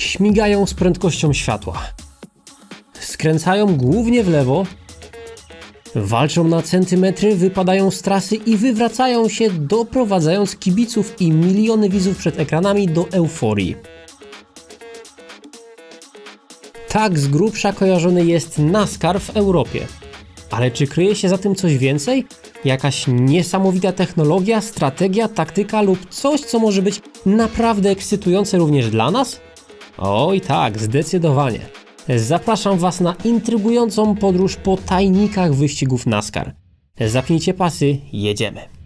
śmigają z prędkością światła. Skręcają głównie w lewo, walczą na centymetry, wypadają z trasy i wywracają się, doprowadzając kibiców i miliony widzów przed ekranami do euforii. Tak z grubsza kojarzony jest NASCAR w Europie. Ale czy kryje się za tym coś więcej? Jakaś niesamowita technologia, strategia, taktyka lub coś, co może być naprawdę ekscytujące również dla nas? Oj tak, zdecydowanie. Zapraszam Was na intrygującą podróż po tajnikach wyścigów NASCAR. Zapnijcie pasy, jedziemy.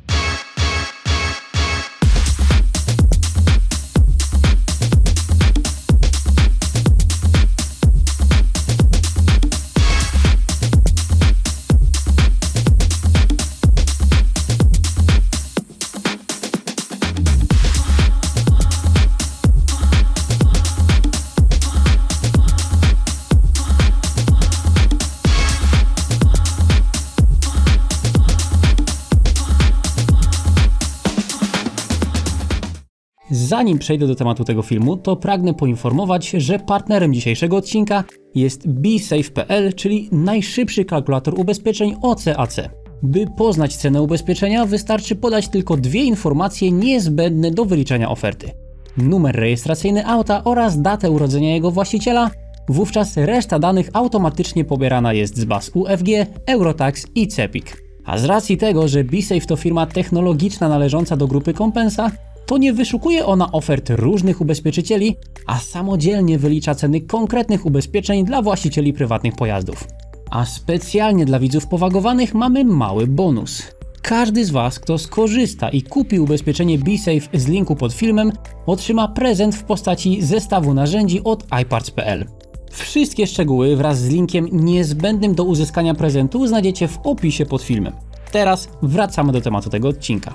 Zanim przejdę do tematu tego filmu, to pragnę poinformować, że partnerem dzisiejszego odcinka jest BeSafe.pl, czyli najszybszy kalkulator ubezpieczeń OCAC. By poznać cenę ubezpieczenia, wystarczy podać tylko dwie informacje niezbędne do wyliczenia oferty: numer rejestracyjny auta oraz datę urodzenia jego właściciela. Wówczas reszta danych automatycznie pobierana jest z baz UFG, Eurotax i CEPIK. A z racji tego, że BeSafe to firma technologiczna należąca do grupy Compensa, to nie wyszukuje ona ofert różnych ubezpieczycieli, a samodzielnie wylicza ceny konkretnych ubezpieczeń dla właścicieli prywatnych pojazdów. A specjalnie dla widzów powagowanych mamy mały bonus. Każdy z Was, kto skorzysta i kupi ubezpieczenie BeSafe z linku pod filmem, otrzyma prezent w postaci zestawu narzędzi od iParts.pl. Wszystkie szczegóły wraz z linkiem niezbędnym do uzyskania prezentu znajdziecie w opisie pod filmem. Teraz wracamy do tematu tego odcinka.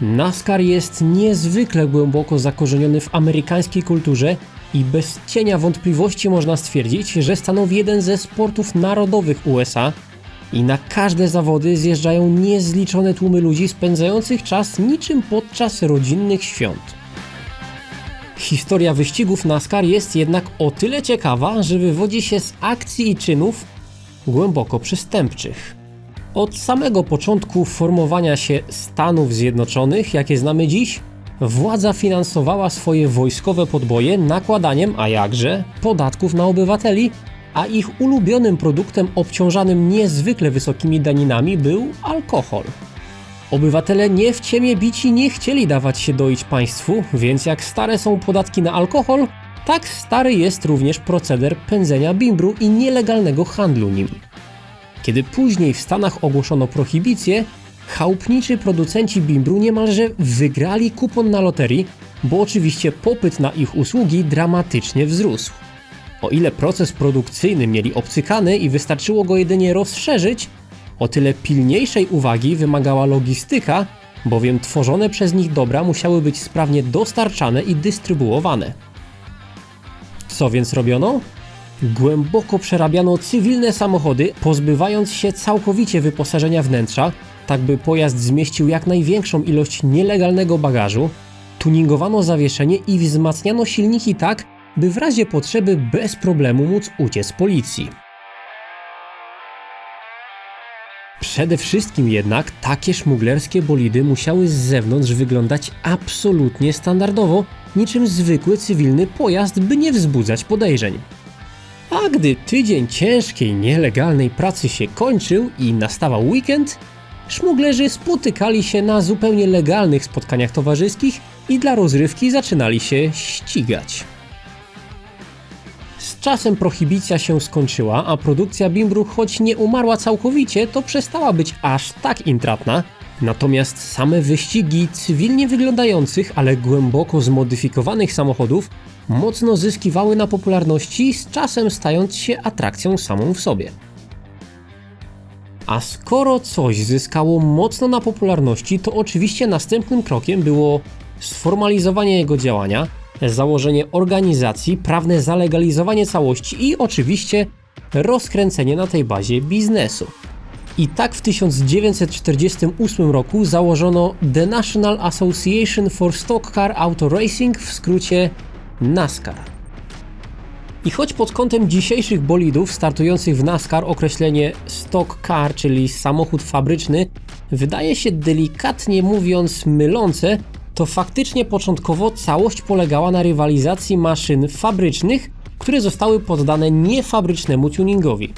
NASCAR jest niezwykle głęboko zakorzeniony w amerykańskiej kulturze i bez cienia wątpliwości można stwierdzić, że stanowi jeden ze sportów narodowych USA i na każde zawody zjeżdżają niezliczone tłumy ludzi spędzających czas niczym podczas rodzinnych świąt. Historia wyścigów NASCAR jest jednak o tyle ciekawa, że wywodzi się z akcji i czynów głęboko przestępczych. Od samego początku formowania się Stanów Zjednoczonych, jakie znamy dziś, władza finansowała swoje wojskowe podboje nakładaniem, a jakże, podatków na obywateli, a ich ulubionym produktem obciążanym niezwykle wysokimi daninami był alkohol. Obywatele nie w ciemię bici nie chcieli dawać się doić państwu, więc jak stare są podatki na alkohol, tak stary jest również proceder pędzenia bimbru i nielegalnego handlu nim. Kiedy później w Stanach ogłoszono prohibicję, chałupniczy producenci bimbru niemalże wygrali kupon na loterii, bo oczywiście popyt na ich usługi dramatycznie wzrósł. O ile proces produkcyjny mieli obcykany i wystarczyło go jedynie rozszerzyć, o tyle pilniejszej uwagi wymagała logistyka, bowiem tworzone przez nich dobra musiały być sprawnie dostarczane i dystrybuowane. Co więc robiono? Głęboko przerabiano cywilne samochody, pozbywając się całkowicie wyposażenia wnętrza, tak by pojazd zmieścił jak największą ilość nielegalnego bagażu, tuningowano zawieszenie i wzmacniano silniki tak, by w razie potrzeby bez problemu móc uciec policji. Przede wszystkim jednak takie szmuglerskie bolidy musiały z zewnątrz wyglądać absolutnie standardowo, niczym zwykły cywilny pojazd, by nie wzbudzać podejrzeń. A gdy tydzień ciężkiej, nielegalnej pracy się kończył i nastawał weekend, szmuglerzy spotykali się na zupełnie legalnych spotkaniach towarzyskich i dla rozrywki zaczynali się ścigać. Z czasem prohibicja się skończyła, a produkcja bimbru choć nie umarła całkowicie, to przestała być aż tak intratna. Natomiast same wyścigi cywilnie wyglądających, ale głęboko zmodyfikowanych samochodów mocno zyskiwały na popularności, z czasem stając się atrakcją samą w sobie. A skoro coś zyskało mocno na popularności, to oczywiście następnym krokiem było sformalizowanie jego działania, założenie organizacji, prawne zalegalizowanie całości i oczywiście rozkręcenie na tej bazie biznesu. I tak w 1948 roku założono The National Association for Stock Car Auto Racing, w skrócie NASCAR. I choć pod kątem dzisiejszych bolidów startujących w NASCAR określenie stock car, czyli samochód fabryczny, wydaje się delikatnie mówiąc mylące, to faktycznie początkowo całość polegała na rywalizacji maszyn fabrycznych, które zostały poddane niefabrycznemu tuningowi.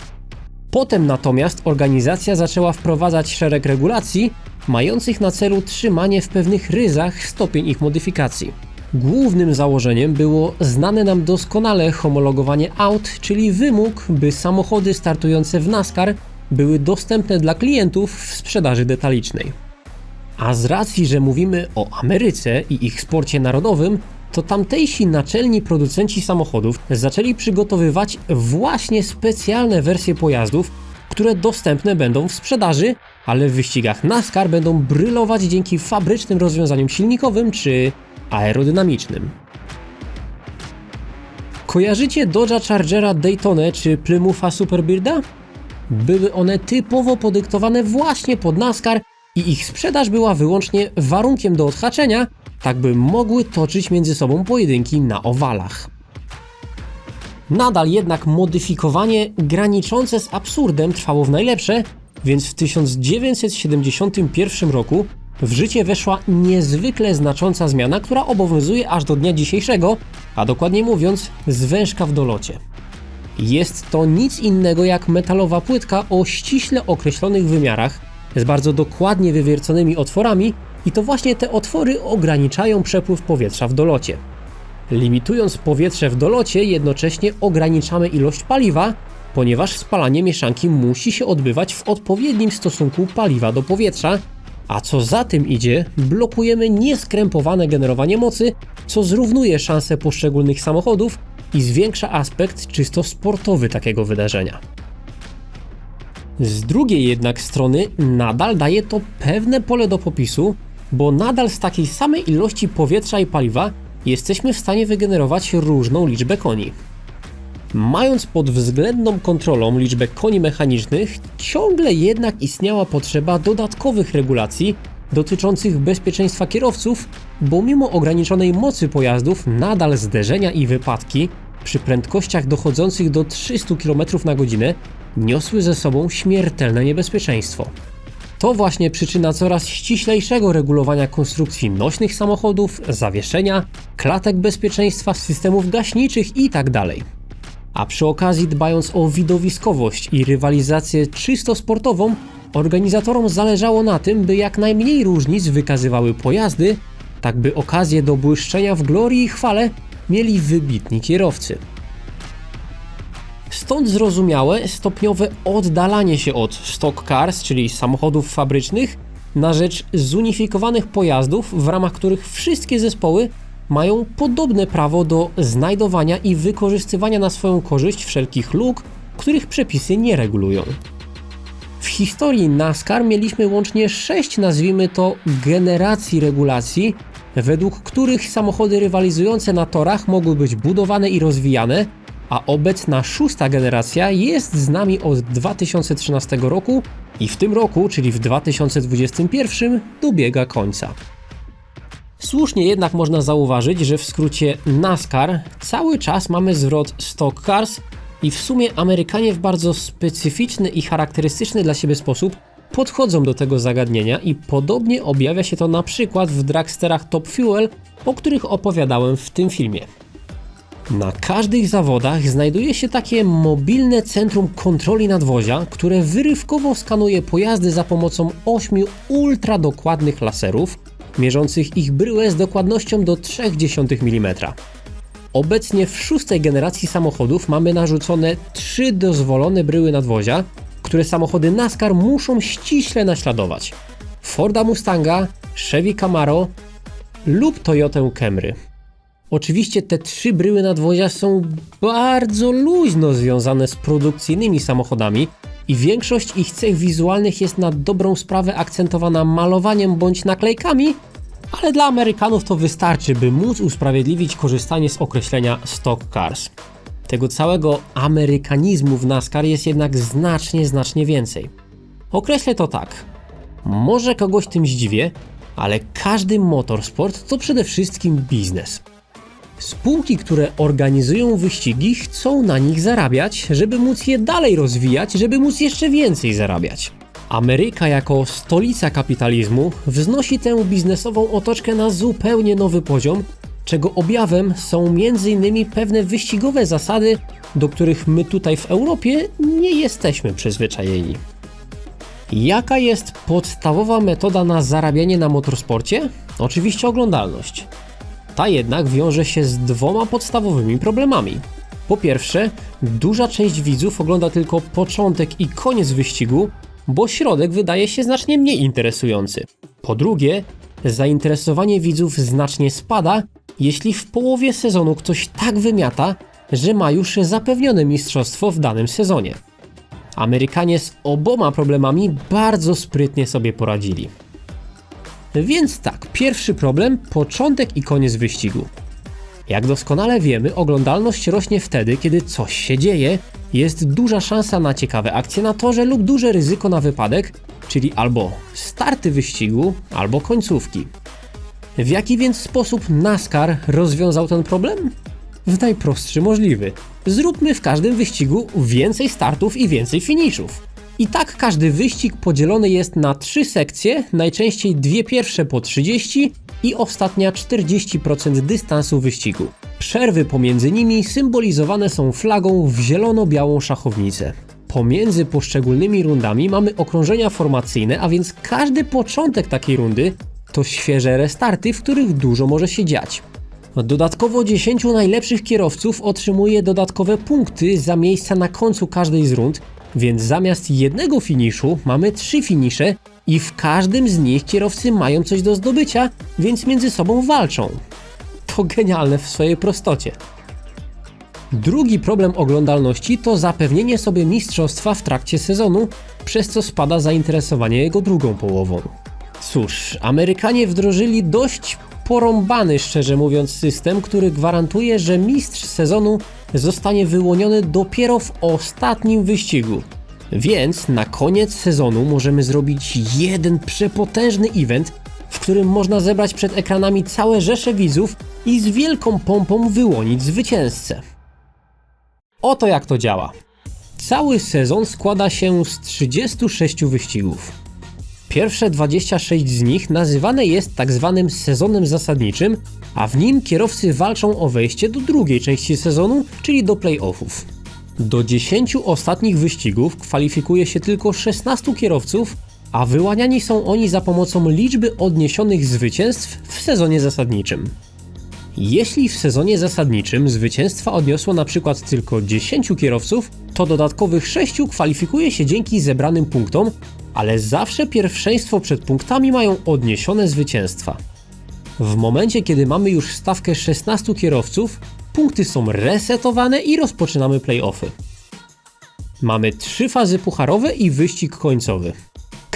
Potem natomiast organizacja zaczęła wprowadzać szereg regulacji, mających na celu trzymanie w pewnych ryzach stopień ich modyfikacji. Głównym założeniem było znane nam doskonale homologowanie aut, czyli wymóg, by samochody startujące w NASCAR były dostępne dla klientów w sprzedaży detalicznej. A z racji, że mówimy o Ameryce i ich sporcie narodowym, to tamtejsi naczelni producenci samochodów zaczęli przygotowywać właśnie specjalne wersje pojazdów, które dostępne będą w sprzedaży, ale w wyścigach NASCAR będą brylować dzięki fabrycznym rozwiązaniom silnikowym czy aerodynamicznym. Kojarzycie Dodge'a Chargera Daytona czy Plymoutha Superbirda? Były one typowo podyktowane właśnie pod NASCAR i ich sprzedaż była wyłącznie warunkiem do odhaczenia, tak by mogły toczyć między sobą pojedynki na owalach. Nadal jednak modyfikowanie graniczące z absurdem trwało w najlepsze, więc w 1971 roku w życie weszła niezwykle znacząca zmiana, która obowiązuje aż do dnia dzisiejszego, a dokładnie mówiąc, zwężka w dolocie. Jest to nic innego jak metalowa płytka o ściśle określonych wymiarach, z bardzo dokładnie wywierconymi otworami, i to właśnie te otwory ograniczają przepływ powietrza w dolocie. Limitując powietrze w dolocie, jednocześnie ograniczamy ilość paliwa, ponieważ spalanie mieszanki musi się odbywać w odpowiednim stosunku paliwa do powietrza, a co za tym idzie, blokujemy nieskrępowane generowanie mocy, co zrównuje szanse poszczególnych samochodów i zwiększa aspekt czysto sportowy takiego wydarzenia. Z drugiej jednak strony nadal daje to pewne pole do popisu, bo nadal z takiej samej ilości powietrza i paliwa jesteśmy w stanie wygenerować różną liczbę koni. Mając pod względną kontrolą liczbę koni mechanicznych, ciągle jednak istniała potrzeba dodatkowych regulacji dotyczących bezpieczeństwa kierowców, bo mimo ograniczonej mocy pojazdów, nadal zderzenia i wypadki przy prędkościach dochodzących do 300 km na godzinę niosły ze sobą śmiertelne niebezpieczeństwo. To właśnie przyczyna coraz ściślejszego regulowania konstrukcji nośnych samochodów, zawieszenia, klatek bezpieczeństwa, systemów gaśniczych itd. A przy okazji dbając o widowiskowość i rywalizację czysto sportową, organizatorom zależało na tym, by jak najmniej różnic wykazywały pojazdy, tak by okazję do błyszczenia w glorii i chwale mieli wybitni kierowcy. Stąd zrozumiałe stopniowe oddalanie się od stock cars, czyli samochodów fabrycznych, na rzecz zunifikowanych pojazdów, w ramach których wszystkie zespoły mają podobne prawo do znajdowania i wykorzystywania na swoją korzyść wszelkich luk, których przepisy nie regulują. W historii NASCAR mieliśmy łącznie sześć, nazwijmy to, generacji regulacji, według których samochody rywalizujące na torach mogły być budowane i rozwijane, a obecna szósta generacja jest z nami od 2013 roku i w tym roku, czyli w 2021, dobiega końca. Słusznie jednak można zauważyć, że w skrócie NASCAR cały czas mamy zwrot Stock Cars i w sumie Amerykanie w bardzo specyficzny i charakterystyczny dla siebie sposób podchodzą do tego zagadnienia i podobnie objawia się to na przykład w dragsterach Top Fuel, o których opowiadałem w tym filmie. Na każdych zawodach znajduje się takie mobilne centrum kontroli nadwozia, które wyrywkowo skanuje pojazdy za pomocą 8 ultradokładnych laserów, mierzących ich bryłę z dokładnością do 0,3 mm. Obecnie w szóstej generacji samochodów mamy narzucone trzy dozwolone bryły nadwozia, które samochody NASCAR muszą ściśle naśladować. Forda Mustanga, Chevy Camaro lub Toyota Camry. Oczywiście te trzy bryły nadwozia są bardzo luźno związane z produkcyjnymi samochodami i większość ich cech wizualnych jest na dobrą sprawę akcentowana malowaniem bądź naklejkami, ale dla Amerykanów to wystarczy, by móc usprawiedliwić korzystanie z określenia stock cars. Tego całego amerykanizmu w NASCAR jest jednak znacznie, znacznie więcej. Określę to tak. Może kogoś tym zdziwię, ale każdy motorsport to przede wszystkim biznes. Spółki, które organizują wyścigi, chcą na nich zarabiać, żeby móc je dalej rozwijać, żeby móc jeszcze więcej zarabiać. Ameryka jako stolica kapitalizmu wznosi tę biznesową otoczkę na zupełnie nowy poziom, czego objawem są m.in. pewne wyścigowe zasady, do których my tutaj w Europie nie jesteśmy przyzwyczajeni. Jaka jest podstawowa metoda na zarabianie na motorsporcie? Oczywiście oglądalność. Ta jednak wiąże się z dwoma podstawowymi problemami. Po pierwsze, duża część widzów ogląda tylko początek i koniec wyścigu, bo środek wydaje się znacznie mniej interesujący. Po drugie, zainteresowanie widzów znacznie spada, jeśli w połowie sezonu ktoś tak wymiata, że ma już zapewnione mistrzostwo w danym sezonie. Amerykanie z oboma problemami bardzo sprytnie sobie poradzili. Więc tak, pierwszy problem początek i koniec wyścigu. Jak doskonale wiemy, oglądalność rośnie wtedy, kiedy coś się dzieje, jest duża szansa na ciekawe akcje na torze lub duże ryzyko na wypadek, czyli albo starty wyścigu, albo końcówki. W jaki więc sposób NASCAR rozwiązał ten problem? W najprostszy możliwy. Zróbmy w każdym wyścigu więcej startów i więcej finiszów. I tak każdy wyścig podzielony jest na trzy sekcje, najczęściej dwie pierwsze po 30 i ostatnia 40% dystansu wyścigu. Przerwy pomiędzy nimi symbolizowane są flagą w zielono-białą szachownicę. Pomiędzy poszczególnymi rundami mamy okrążenia formacyjne, a więc każdy początek takiej rundy to świeże restarty, w których dużo może się dziać. Dodatkowo 10 najlepszych kierowców otrzymuje dodatkowe punkty za miejsca na końcu każdej z rund, więc zamiast jednego finiszu mamy trzy finisze i w każdym z nich kierowcy mają coś do zdobycia, więc między sobą walczą. Genialne w swojej prostocie. Drugi problem oglądalności to zapewnienie sobie mistrzostwa w trakcie sezonu, przez co spada zainteresowanie jego drugą połową. Cóż, Amerykanie wdrożyli dość porąbany, szczerze mówiąc, system, który gwarantuje, że mistrz sezonu zostanie wyłoniony dopiero w ostatnim wyścigu. Więc na koniec sezonu możemy zrobić jeden przepotężny event, w którym można zebrać przed ekranami całe rzesze widzów i z wielką pompą wyłonić zwycięzcę. Oto jak to działa. Cały sezon składa się z 36 wyścigów. Pierwsze 26 z nich nazywane jest tak zwanym sezonem zasadniczym, a w nim kierowcy walczą o wejście do drugiej części sezonu, czyli do playoffów. Do 10 ostatnich wyścigów kwalifikuje się tylko 16 kierowców, a wyłaniani są oni za pomocą liczby odniesionych zwycięstw w sezonie zasadniczym. Jeśli w sezonie zasadniczym zwycięstwa odniosło na przykład tylko 10 kierowców, to dodatkowych 6 kwalifikuje się dzięki zebranym punktom, ale zawsze pierwszeństwo przed punktami mają odniesione zwycięstwa. W momencie, kiedy mamy już stawkę 16 kierowców, punkty są resetowane i rozpoczynamy playoffy. Mamy trzy fazy pucharowe i wyścig końcowy.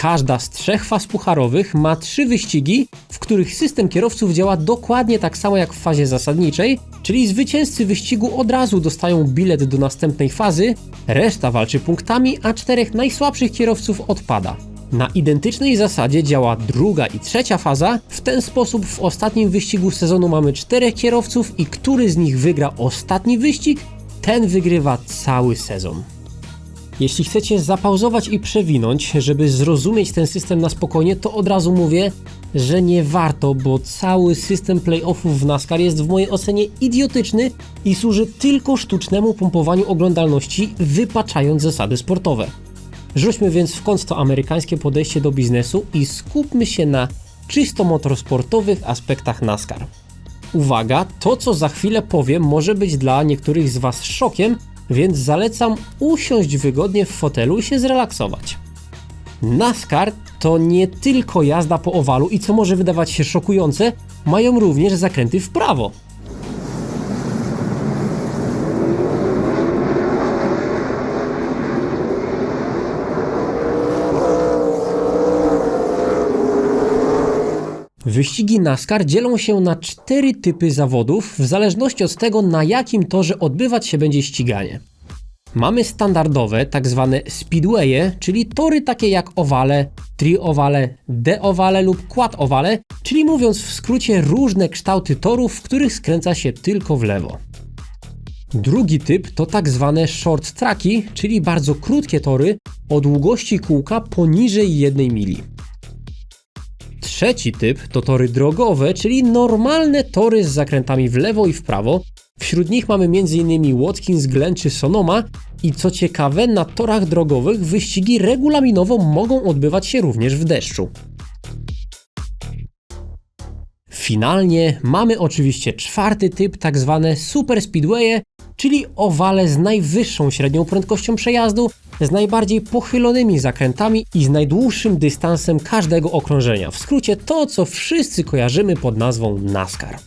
Każda z trzech faz pucharowych ma trzy wyścigi, w których system kierowców działa dokładnie tak samo jak w fazie zasadniczej, czyli zwycięzcy wyścigu od razu dostają bilet do następnej fazy, reszta walczy punktami, a czterech najsłabszych kierowców odpada. Na identycznej zasadzie działa druga i trzecia faza. W ten sposób w ostatnim wyścigu sezonu mamy czterech kierowców i który z nich wygra ostatni wyścig, ten wygrywa cały sezon. Jeśli chcecie zapauzować i przewinąć, żeby zrozumieć ten system na spokojnie, to od razu mówię, że nie warto, bo cały system playoffów w NASCAR jest w mojej ocenie idiotyczny i służy tylko sztucznemu pompowaniu oglądalności, wypaczając zasady sportowe. Rzućmy więc w kąt to amerykańskie podejście do biznesu i skupmy się na czysto motorsportowych aspektach NASCAR. Uwaga, to co za chwilę powiem może być dla niektórych z Was szokiem, więc zalecam usiąść wygodnie w fotelu i się zrelaksować. NASCAR to nie tylko jazda po owalu i co może wydawać się szokujące, mają również zakręty w prawo. Wyścigi NASCAR dzielą się na cztery typy zawodów, w zależności od tego, na jakim torze odbywać się będzie ściganie. Mamy standardowe, tak zwane speedwaye, czyli tory takie jak owale, tri-owale, D-owale lub quad-owale, czyli mówiąc w skrócie różne kształty torów, w których skręca się tylko w lewo. Drugi typ to tak zwane short tracki, czyli bardzo krótkie tory o długości kółka poniżej 1 mili. Trzeci typ to tory drogowe, czyli normalne tory z zakrętami w lewo i w prawo. Wśród nich mamy m.in. Watkins Glen czy Sonoma i co ciekawe, na torach drogowych wyścigi regulaminowo mogą odbywać się również w deszczu. Finalnie mamy oczywiście czwarty typ, tak zwane super speedwaye, czyli owale z najwyższą średnią prędkością przejazdu, z najbardziej pochylonymi zakrętami i z najdłuższym dystansem każdego okrążenia. W skrócie to, co wszyscy kojarzymy pod nazwą NASCAR.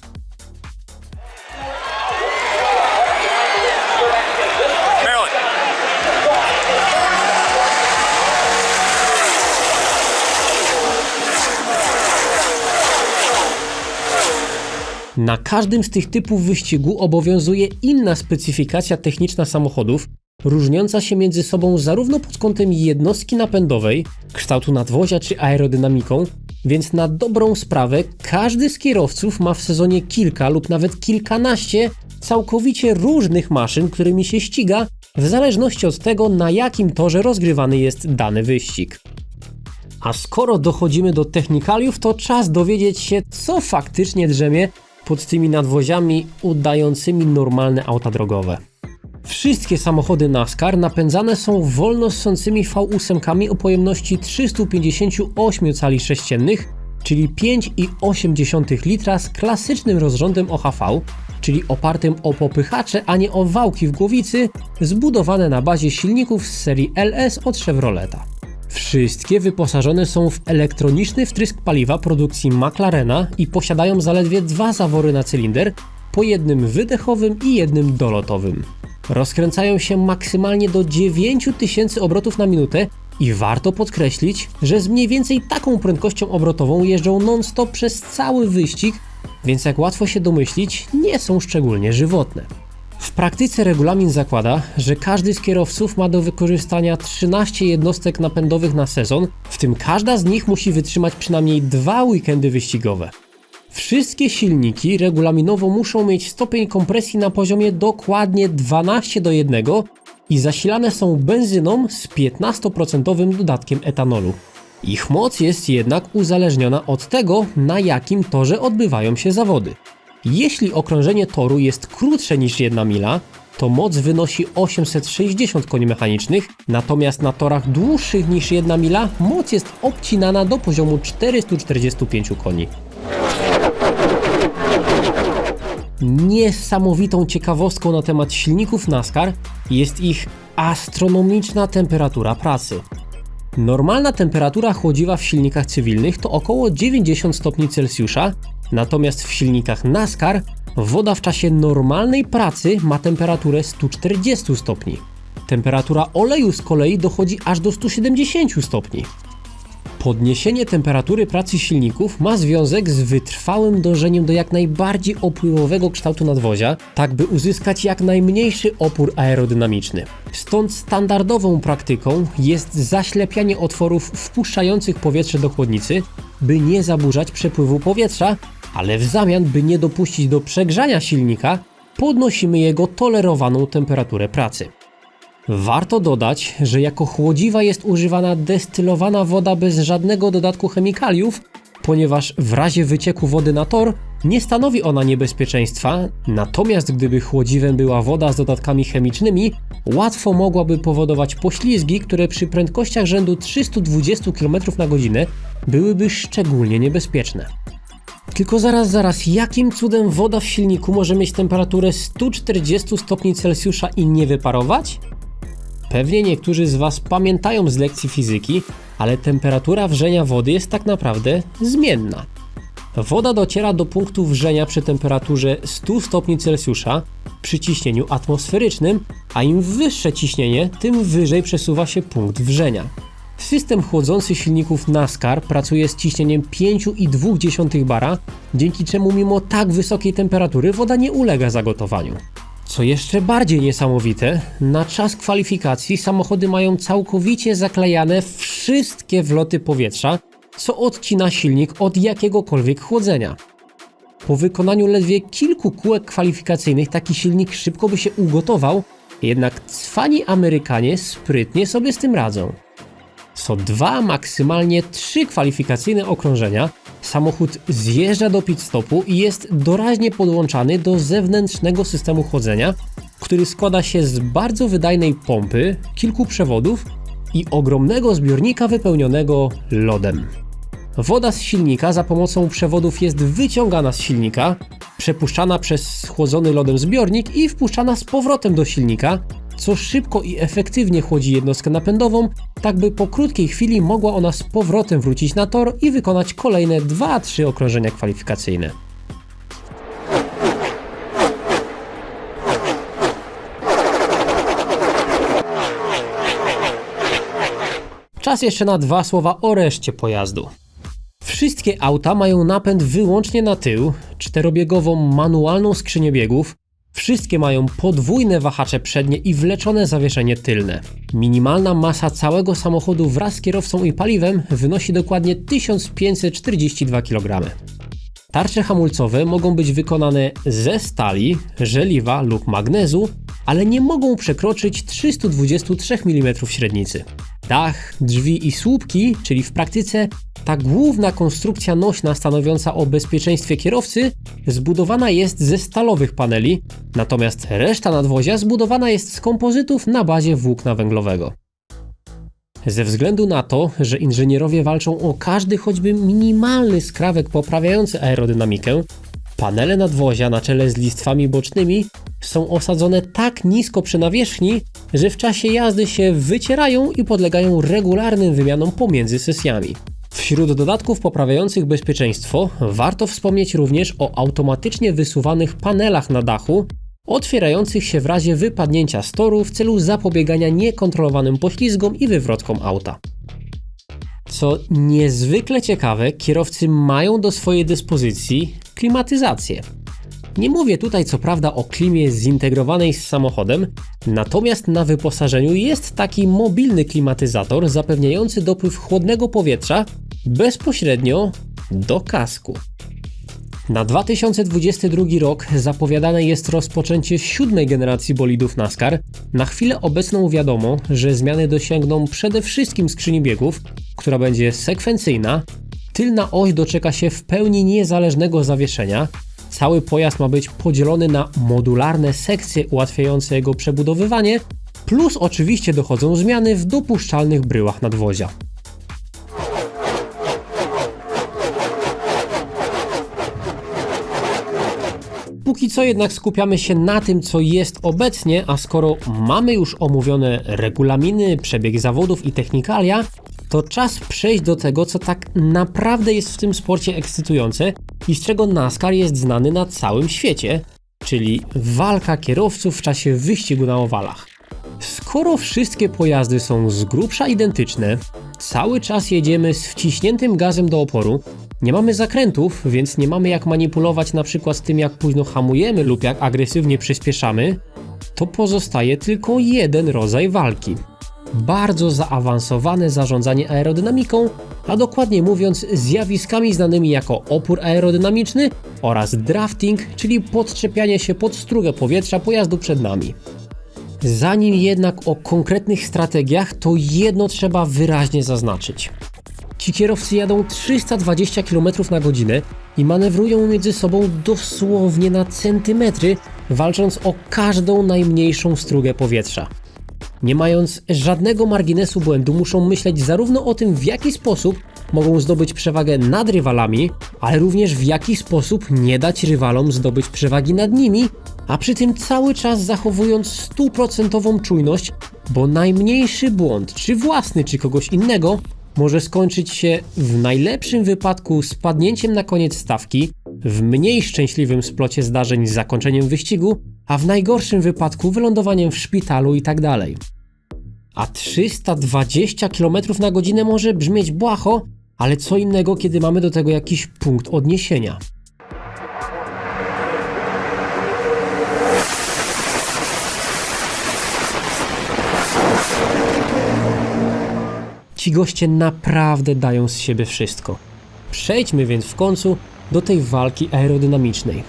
Na każdym z tych typów wyścigu obowiązuje inna specyfikacja techniczna samochodów, różniąca się między sobą zarówno pod kątem jednostki napędowej, kształtu nadwozia czy aerodynamiką, więc na dobrą sprawę każdy z kierowców ma w sezonie kilka lub nawet kilkanaście całkowicie różnych maszyn, którymi się ściga, w zależności od tego, na jakim torze rozgrywany jest dany wyścig. A skoro dochodzimy do technikaliów, to czas dowiedzieć się, co faktycznie drzemie pod tymi nadwoziami udającymi normalne auta drogowe. Wszystkie samochody NASCAR napędzane są wolno ssącymi V8 o pojemności 358 cali sześciennych, czyli 5,8 litra z klasycznym rozrządem OHV, czyli opartym o popychacze, a nie o wałki w głowicy, zbudowane na bazie silników z serii LS od Chevroleta. Wszystkie wyposażone są w elektroniczny wtrysk paliwa produkcji McLarena i posiadają zaledwie dwa zawory na cylinder, po jednym wydechowym i jednym dolotowym. Rozkręcają się maksymalnie do 9000 obrotów na minutę i warto podkreślić, że z mniej więcej taką prędkością obrotową jeżdżą non-stop przez cały wyścig, więc jak łatwo się domyślić, nie są szczególnie żywotne. W praktyce regulamin zakłada, że każdy z kierowców ma do wykorzystania 13 jednostek napędowych na sezon, w tym każda z nich musi wytrzymać przynajmniej dwa weekendy wyścigowe. Wszystkie silniki regulaminowo muszą mieć stopień kompresji na poziomie dokładnie 12 do 1 i zasilane są benzyną z 15% dodatkiem etanolu. Ich moc jest jednak uzależniona od tego, na jakim torze odbywają się zawody. Jeśli okrążenie toru jest krótsze niż 1 mila, to moc wynosi 860 koni mechanicznych, natomiast na torach dłuższych niż 1 mila moc jest obcinana do poziomu 445 koni. Niesamowitą ciekawostką na temat silników NASCAR jest ich astronomiczna temperatura pracy. Normalna temperatura chłodziwa w silnikach cywilnych to około 90 stopni Celsjusza, natomiast w silnikach NASCAR woda w czasie normalnej pracy ma temperaturę 140 stopni. Temperatura oleju z kolei dochodzi aż do 170 stopni. Podniesienie temperatury pracy silników ma związek z wytrwałym dążeniem do jak najbardziej opływowego kształtu nadwozia, tak by uzyskać jak najmniejszy opór aerodynamiczny. Stąd standardową praktyką jest zaślepianie otworów wpuszczających powietrze do chłodnicy, by nie zaburzać przepływu powietrza, ale w zamian, by nie dopuścić do przegrzania silnika, podnosimy jego tolerowaną temperaturę pracy. Warto dodać, że jako chłodziwa jest używana destylowana woda bez żadnego dodatku chemikaliów, ponieważ w razie wycieku wody na tor nie stanowi ona niebezpieczeństwa, natomiast gdyby chłodziwem była woda z dodatkami chemicznymi, łatwo mogłaby powodować poślizgi, które przy prędkościach rzędu 320 km na godzinę byłyby szczególnie niebezpieczne. Tylko zaraz, zaraz, jakim cudem woda w silniku może mieć temperaturę 140 stopni Celsjusza i nie wyparować? Pewnie niektórzy z Was pamiętają z lekcji fizyki, ale temperatura wrzenia wody jest tak naprawdę zmienna. Woda dociera do punktu wrzenia przy temperaturze 100 stopni Celsjusza przy ciśnieniu atmosferycznym, a im wyższe ciśnienie, tym wyżej przesuwa się punkt wrzenia. System chłodzący silników NASCAR pracuje z ciśnieniem 5,2 bara, dzięki czemu mimo tak wysokiej temperatury woda nie ulega zagotowaniu. Co jeszcze bardziej niesamowite, na czas kwalifikacji samochody mają całkowicie zaklejane wszystkie wloty powietrza, co odcina silnik od jakiegokolwiek chłodzenia. Po wykonaniu ledwie kilku kółek kwalifikacyjnych taki silnik szybko by się ugotował, jednak cwani Amerykanie sprytnie sobie z tym radzą. Co dwa, maksymalnie trzy kwalifikacyjne okrążenia samochód zjeżdża do pit stopu i jest doraźnie podłączany do zewnętrznego systemu chłodzenia, który składa się z bardzo wydajnej pompy, kilku przewodów i ogromnego zbiornika wypełnionego lodem. Woda z silnika za pomocą przewodów jest wyciągana z silnika, przepuszczana przez schłodzony lodem zbiornik i wpuszczana z powrotem do silnika, co szybko i efektywnie chłodzi jednostkę napędową, tak by po krótkiej chwili mogła ona z powrotem wrócić na tor i wykonać kolejne 2-3 okrążenia kwalifikacyjne. Czas jeszcze na dwa słowa o reszcie pojazdu. Wszystkie auta mają napęd wyłącznie na tył, czterobiegową manualną skrzynię biegów, Wszystkie mają podwójne wahacze przednie i wleczone zawieszenie tylne. Minimalna masa całego samochodu wraz z kierowcą i paliwem wynosi dokładnie 1542 kg. Tarcze hamulcowe mogą być wykonane ze stali, żeliwa lub magnezu, ale nie mogą przekroczyć 323 mm średnicy. Dach, drzwi i słupki, czyli w praktyce ta główna konstrukcja nośna stanowiąca o bezpieczeństwie kierowcy zbudowana jest ze stalowych paneli, natomiast reszta nadwozia zbudowana jest z kompozytów na bazie włókna węglowego. Ze względu na to, że inżynierowie walczą o każdy choćby minimalny skrawek poprawiający aerodynamikę, panele nadwozia na czele z listwami bocznymi są osadzone tak nisko przy nawierzchni, że w czasie jazdy się wycierają i podlegają regularnym wymianom pomiędzy sesjami. Wśród dodatków poprawiających bezpieczeństwo warto wspomnieć również o automatycznie wysuwanych panelach na dachu, otwierających się w razie wypadnięcia z toru w celu zapobiegania niekontrolowanym poślizgom i wywrotkom auta. Co niezwykle ciekawe, kierowcy mają do swojej dyspozycji klimatyzację. Nie mówię tutaj co prawda o klimie zintegrowanej z samochodem, natomiast na wyposażeniu jest taki mobilny klimatyzator zapewniający dopływ chłodnego powietrza bezpośrednio do kasku. Na 2022 rok zapowiadane jest rozpoczęcie siódmej generacji bolidów NASCAR. Na chwilę obecną wiadomo, że zmiany dosięgną przede wszystkim skrzyni biegów, która będzie sekwencyjna. Tylna oś doczeka się w pełni niezależnego zawieszenia. Cały pojazd ma być podzielony na modularne sekcje ułatwiające jego przebudowywanie, plus oczywiście dochodzą zmiany w dopuszczalnych bryłach nadwozia. Póki co jednak skupiamy się na tym, co jest obecnie, a skoro mamy już omówione regulaminy, przebieg zawodów i technikalia, to czas przejść do tego, co tak naprawdę jest w tym sporcie ekscytujące i z czego NASCAR jest znany na całym świecie, czyli walka kierowców w czasie wyścigu na owalach. Skoro wszystkie pojazdy są z grubsza identyczne, cały czas jedziemy z wciśniętym gazem do oporu, nie mamy zakrętów, więc nie mamy jak manipulować na przykład z tym jak późno hamujemy lub jak agresywnie przyspieszamy, to pozostaje tylko jeden rodzaj walki. Bardzo zaawansowane zarządzanie aerodynamiką, a dokładnie mówiąc zjawiskami znanymi jako opór aerodynamiczny oraz drafting, czyli podczepianie się pod strugę powietrza pojazdu przed nami. Zanim jednak o konkretnych strategiach, to jedno trzeba wyraźnie zaznaczyć. Ci kierowcy jadą 320 km na godzinę i manewrują między sobą dosłownie na centymetry, walcząc o każdą najmniejszą strugę powietrza. Nie mając żadnego marginesu błędu, muszą myśleć zarówno o tym, w jaki sposób mogą zdobyć przewagę nad rywalami, ale również w jaki sposób nie dać rywalom zdobyć przewagi nad nimi, a przy tym cały czas zachowując stuprocentową czujność, bo najmniejszy błąd, czy własny, czy kogoś innego, może skończyć się w najlepszym wypadku spadnięciem na koniec stawki, w mniej szczęśliwym splocie zdarzeń z zakończeniem wyścigu, a w najgorszym wypadku wylądowaniem w szpitalu itd. Tak a 320 km na godzinę może brzmieć błaho, ale co innego, kiedy mamy do tego jakiś punkt odniesienia. Ci goście naprawdę dają z siebie wszystko. Przejdźmy więc w końcu do tej walki aerodynamicznej.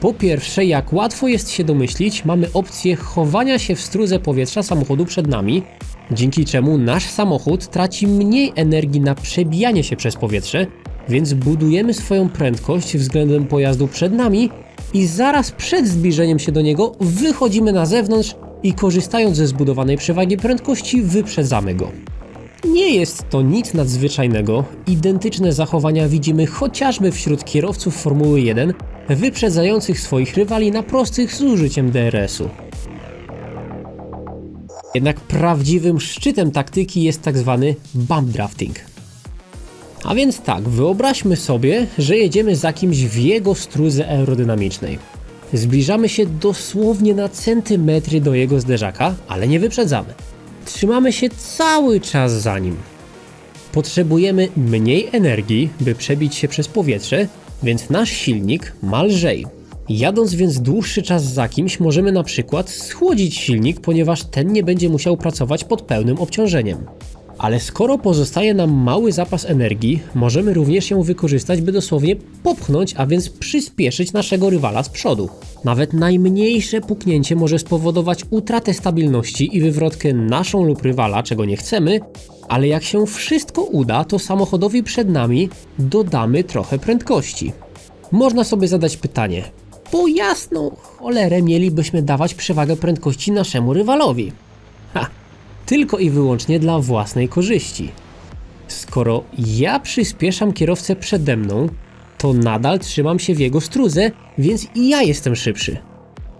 Po pierwsze, jak łatwo jest się domyślić, mamy opcję chowania się w struze powietrza samochodu przed nami, dzięki czemu nasz samochód traci mniej energii na przebijanie się przez powietrze, więc budujemy swoją prędkość względem pojazdu przed nami i zaraz przed zbliżeniem się do niego wychodzimy na zewnątrz i korzystając ze zbudowanej przewagi prędkości wyprzedzamy go. Nie jest to nic nadzwyczajnego. Identyczne zachowania widzimy chociażby wśród kierowców Formuły 1, wyprzedzających swoich rywali na prostych z użyciem DRS-u. Jednak prawdziwym szczytem taktyki jest tak zwany bump drafting. A więc tak, wyobraźmy sobie, że jedziemy za kimś w jego struze aerodynamicznej. Zbliżamy się dosłownie na centymetry do jego zderzaka, ale nie wyprzedzamy. Trzymamy się cały czas za nim. Potrzebujemy mniej energii, by przebić się przez powietrze, więc nasz silnik ma lżej. Jadąc więc dłuższy czas za kimś, możemy na przykład schłodzić silnik, ponieważ ten nie będzie musiał pracować pod pełnym obciążeniem. Ale skoro pozostaje nam mały zapas energii, możemy również ją wykorzystać, by dosłownie popchnąć, a więc przyspieszyć naszego rywala z przodu. Nawet najmniejsze puknięcie może spowodować utratę stabilności i wywrotkę naszą lub rywala, czego nie chcemy, ale jak się wszystko uda, to samochodowi przed nami dodamy trochę prędkości. Można sobie zadać pytanie, po jasną cholerę mielibyśmy dawać przewagę prędkości naszemu rywalowi? Tylko i wyłącznie dla własnej korzyści. Skoro ja przyspieszam kierowcę przede mną, to nadal trzymam się w jego struze, więc i ja jestem szybszy.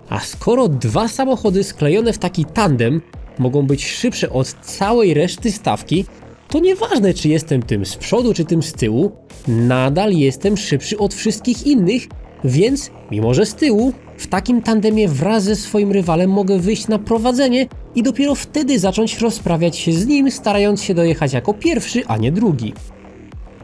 A skoro dwa samochody sklejone w taki tandem mogą być szybsze od całej reszty stawki, to nieważne czy jestem tym z przodu czy tym z tyłu, nadal jestem szybszy od wszystkich innych, więc mimo że z tyłu, w takim tandemie wraz ze swoim rywalem mogę wyjść na prowadzenie i dopiero wtedy zacząć rozprawiać się z nim, starając się dojechać jako pierwszy, a nie drugi.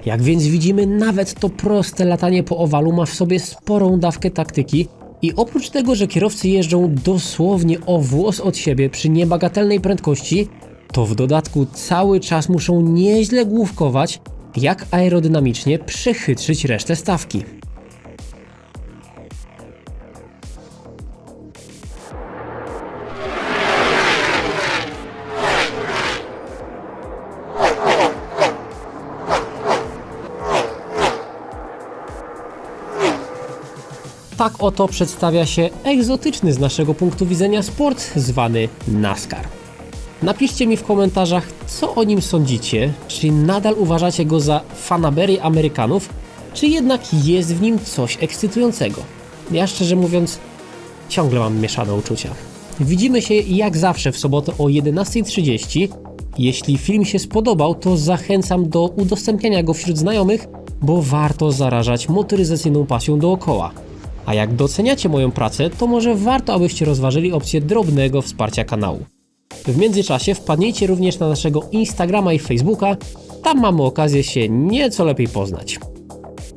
Jak więc widzimy, nawet to proste latanie po owalu ma w sobie sporą dawkę taktyki i oprócz tego, że kierowcy jeżdżą dosłownie o włos od siebie przy niebagatelnej prędkości, to w dodatku cały czas muszą nieźle główkować, jak aerodynamicznie przechytrzyć resztę stawki. Oto przedstawia się egzotyczny z naszego punktu widzenia sport zwany NASCAR. Napiszcie mi w komentarzach, co o nim sądzicie, czy nadal uważacie go za fanaberię Amerykanów, czy jednak jest w nim coś ekscytującego. Ja szczerze mówiąc, ciągle mam mieszane uczucia. Widzimy się jak zawsze w sobotę o 11.30. Jeśli film się spodobał, to zachęcam do udostępniania go wśród znajomych, bo warto zarażać motoryzacyjną pasją dookoła. A jak doceniacie moją pracę, to może warto, abyście rozważyli opcję drobnego wsparcia kanału. W międzyczasie wpadnijcie również na naszego Instagrama i Facebooka, tam mamy okazję się nieco lepiej poznać.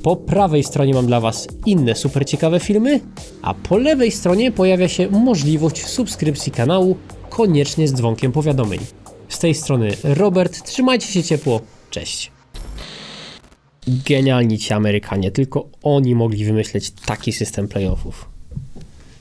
Po prawej stronie mam dla Was inne super ciekawe filmy, a po lewej stronie pojawia się możliwość subskrypcji kanału, koniecznie z dzwonkiem powiadomień. Z tej strony Robert, trzymajcie się ciepło, cześć. Genialni ci Amerykanie, tylko oni mogli wymyśleć taki system playoffów.